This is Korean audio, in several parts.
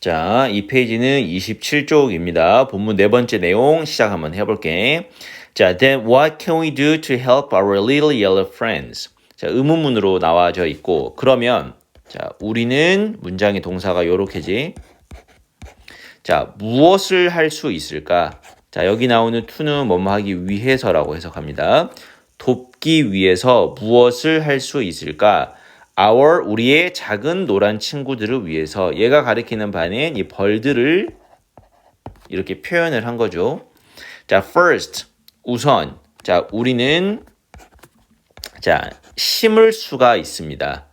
자, 이 페이지는 27쪽입니다. 본문 네 번째 내용 시작 한번 해볼게. 자, then what can we do to help our little yellow friends? 자, 의문문으로 나와져 있고, 그러면, 자, 우리는 문장의 동사가 요렇게지. 자, 무엇을 할 수 있을까? 자, 여기 나오는 to는 뭐뭐 하기 위해서라고 해석합니다. 돕기 위해서 무엇을 할 수 있을까? Our 우리의 작은 노란 친구들을 위해서 얘가 가리키는 바는 이 벌들을 이렇게 표현을 한 거죠. 자, first 우선 자, 우리는 자, 심을 수가 있습니다.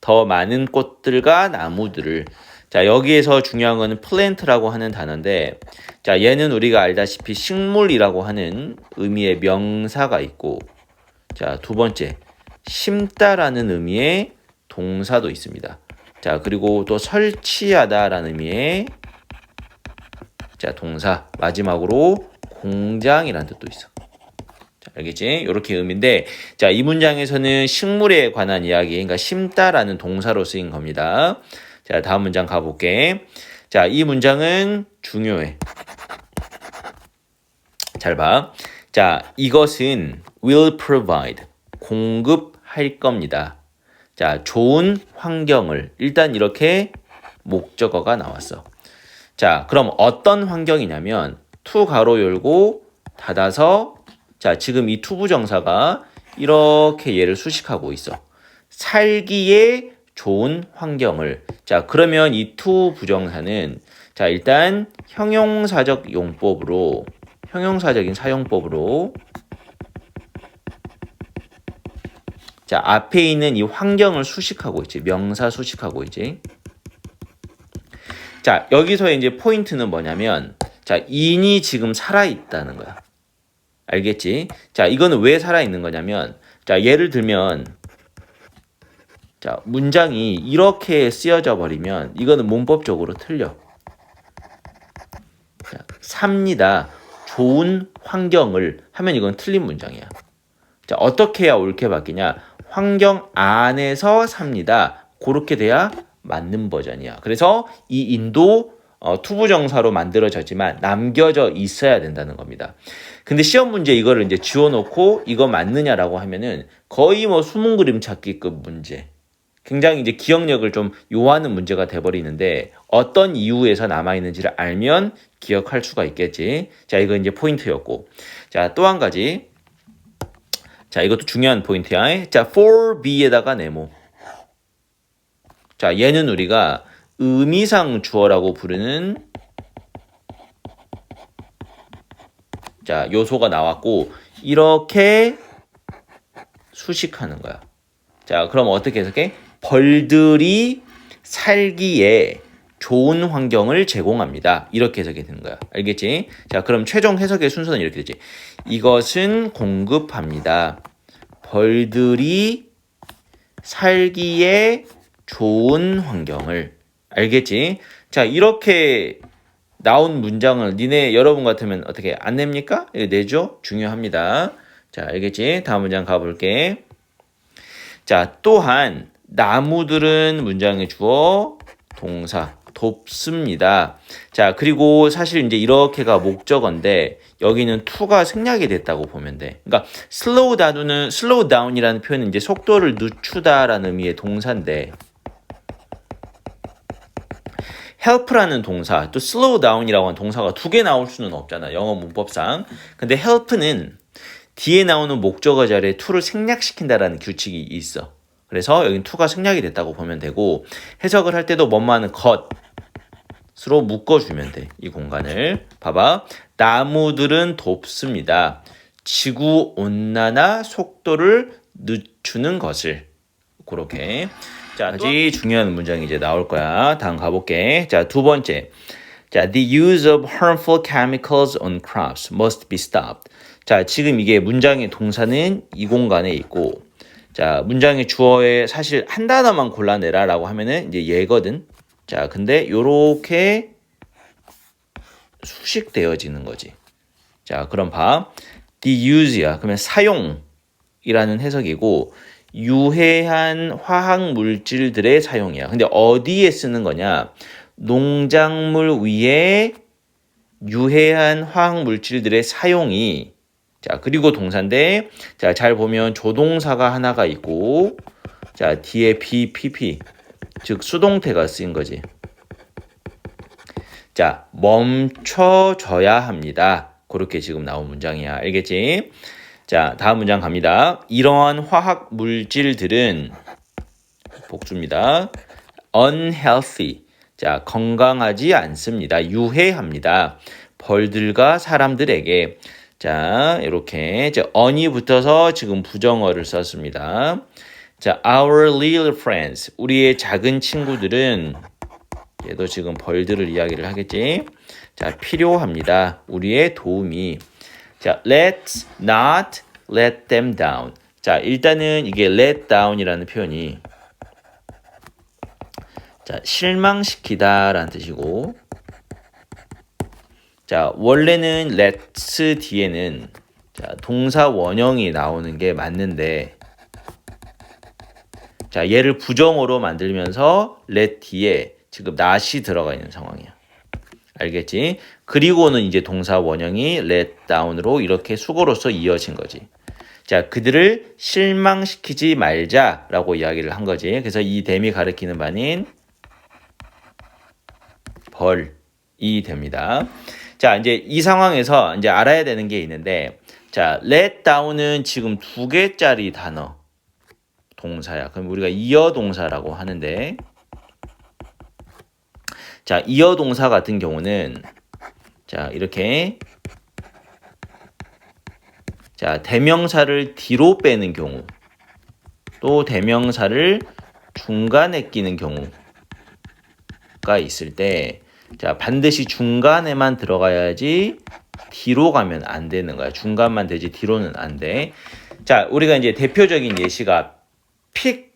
더 많은 꽃들과 나무들을 자, 여기에서 중요한 거는 plant라고 하는 단어인데 자, 얘는 우리가 알다시피 식물이라고 하는 의미의 명사가 있고 자, 두 번째 심다라는 의미의 동사도 있습니다. 자, 그리고 또 설치하다라는 의미의 자, 동사. 마지막으로 공장이라는 뜻도 있어. 자, 알겠지? 이렇게 의미인데 자, 이 문장에서는 식물에 관한 이야기, 그러니까 심다라는 동사로 쓰인 겁니다. 자, 다음 문장 가볼게. 자, 이 문장은 중요해. 잘 봐. 자, 이것은 will provide 공급할 겁니다. 자, 좋은 환경을 일단 이렇게 목적어가 나왔어. 자, 그럼 어떤 환경이냐면 투 가로 열고 닫아서 자, 지금 이 투부 정사가 이렇게 얘를 수식하고 있어. 살기에 좋은 환경을. 자, 그러면 이 투 부정사는 자, 일단 형용사적 용법으로 형용사적인 사용법으로 자, 앞에 있는 이 환경을 수식하고 있지. 명사 수식하고 있지. 자, 여기서 이제 포인트는 뭐냐면, 자, 인이 지금 살아있다는 거야. 알겠지? 자, 이거는 왜 살아있는 거냐면, 자, 예를 들면, 자, 문장이 이렇게 쓰여져 버리면, 이거는 문법적으로 틀려. 자, 삽니다. 좋은 환경을 하면 이건 틀린 문장이야. 자, 어떻게 해야 옳게 바뀌냐? 환경 안에서 삽니다. 그렇게 돼야 맞는 버전이야. 그래서 이 인도 어, 투부정사로 만들어졌지만 남겨져 있어야 된다는 겁니다. 근데 시험 문제 이거를 이제 지워놓고 이거 맞느냐라고 하면은 거의 뭐 수문 그림 찾기급 문제. 굉장히 이제 기억력을 좀 요하는 문제가 돼버리는데 어떤 이유에서 남아있는지를 알면 기억할 수가 있겠지. 자, 이거 이제 포인트였고. 자, 또 한 가지. 자, 이것도 중요한 포인트야. 자, for be에다가 네모. 자, 얘는 우리가 의미상 주어라고 부르는 자, 요소가 나왔고 이렇게 수식하는 거야. 자, 그럼 어떻게 해석해? 벌들이 살기에 좋은 환경을 제공합니다. 이렇게 해석이 되는 거야. 알겠지? 자, 그럼 최종 해석의 순서는 이렇게 되지. 이것은 공급합니다. 벌들이 살기에 좋은 환경을. 알겠지? 자, 이렇게 나온 문장을 니네 여러분 같으면 어떻게 안 냅니까? 내죠? 중요합니다. 자, 알겠지? 다음 문장 가볼게. 자, 또한 나무들은 문장의 주어 동사 돕습니다. 자, 그리고 사실 이제 이렇게가 목적어인데 여기는 to가 생략이 됐다고 보면 돼. 그러니까 slow down은 slow down이라는 표현은 이제 속도를 늦추다라는 의미의 동사인데 help라는 동사, 또 slow down이라고 하는 동사가 두 개 나올 수는 없잖아. 영어 문법상. 근데 help는 뒤에 나오는 목적어 자리에 to를 생략시킨다라는 규칙이 있어. 그래서 여기 to가 생략이 됐다고 보면 되고 해석을 할 때도 뭐뭐하는 것으 로 묶어주면 돼. 이 공간을. 봐봐. 나무들은 돕습니다. 지구 온난화 속도를 늦추는 것을. 그렇게. 자, 아주 중요한 문장이 이제 나올 거야. 다음 가볼게. 자, 두 번째. 자, the use of harmful chemicals on crops must be stopped. 자, 지금 이게 문장의 동사는 이 공간에 있고, 자, 문장의 주어에 사실 한 단어만 골라내라라고 하면은 이제 얘거든. 자, 근데 요렇게 수식되어지는 거지. 자, 그럼 봐. the use야. 그러면 사용이라는 해석이고, 유해한 화학 물질들의 사용이야. 근데 어디에 쓰는 거냐? 농작물 위에 유해한 화학 물질들의 사용이 자, 그리고 동사인데 자, 잘 보면 조동사가 하나가 있고 자, 뒤에 BPP 즉 수동태가 쓰인 거지. 자, 멈춰져야 합니다. 그렇게 지금 나온 문장이야. 알겠지? 자, 다음 문장 갑니다. 이러한 화학 물질들은 복수입니다. unhealthy. 자, 건강하지 않습니다. 유해합니다. 벌들과 사람들에게. 자, 이렇게 on이 붙어서 지금 부정어를 썼습니다. 자, our little friends. 우리의 작은 친구들은 얘도 지금 벌들을 이야기를 하겠지. 자, 필요합니다. 우리의 도움이. 자, let's not let them down. 자, 일단은 이게 let down이라는 표현이 자, 실망시키다라는 뜻이고 자, 원래는 let's 뒤에는 자, 동사 원형이 나오는 게 맞는데 자, 얘를 부정어로 만들면서 let 뒤에 지금 not이 들어가 있는 상황이야. 알겠지? 그리고는 이제 동사 원형이 let down으로 이렇게 수고로서 이어진 거지. 자, 그들을 실망시키지 말자라고 이야기를 한 거지. 그래서 이 댐이 가리키는 바는 벌이 됩니다. 자, 이제 이 상황에서 이제 알아야 되는 게 있는데, 자, let down은 지금 두 개짜리 단어 동사야. 그럼 우리가 이어 동사라고 하는데, 자, 이어 동사 같은 경우는 자, 이렇게 자, 대명사를 뒤로 빼는 경우 또 대명사를 중간에 끼는 경우가 있을 때 자, 반드시 중간에만 들어가야지 뒤로 가면 안 되는 거야. 중간만 되지 뒤로는 안 돼. 자, 우리가 이제 대표적인 예시가 pick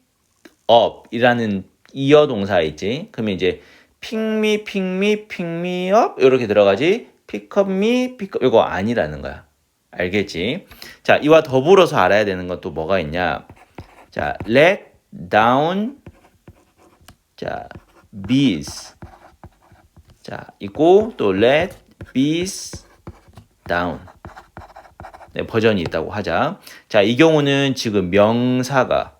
up이라는 이어 동사 있지. 그러면 이제 pick me, pick me, pick me up 이렇게 들어가지. pick up me, pick up 이거 아니라는 거야. 알겠지? 자, 이와 더불어서 알아야 되는 건 또 뭐가 있냐? 자, let down 자, bees 자, 있고 또 let bees down 네, 버전이 있다고 하자. 자, 이 경우는 지금 명사가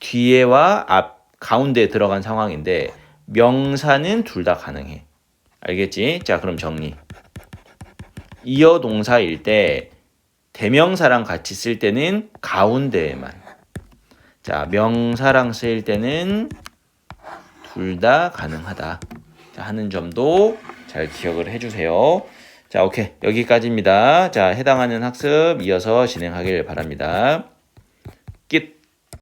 뒤에와 앞 가운데에 들어간 상황인데 명사는 둘 다 가능해. 알겠지? 자, 그럼 정리. 이어 동사일 때 대명사랑 같이 쓸 때는 가운데에만. 자, 명사랑 쓰일 때는 둘 다 가능하다. 자, 하는 점도 잘 기억을 해 주세요. 자, 오케이. 여기까지입니다. 자, 해당하는 학습 이어서 진행하길 바랍니다. 끝.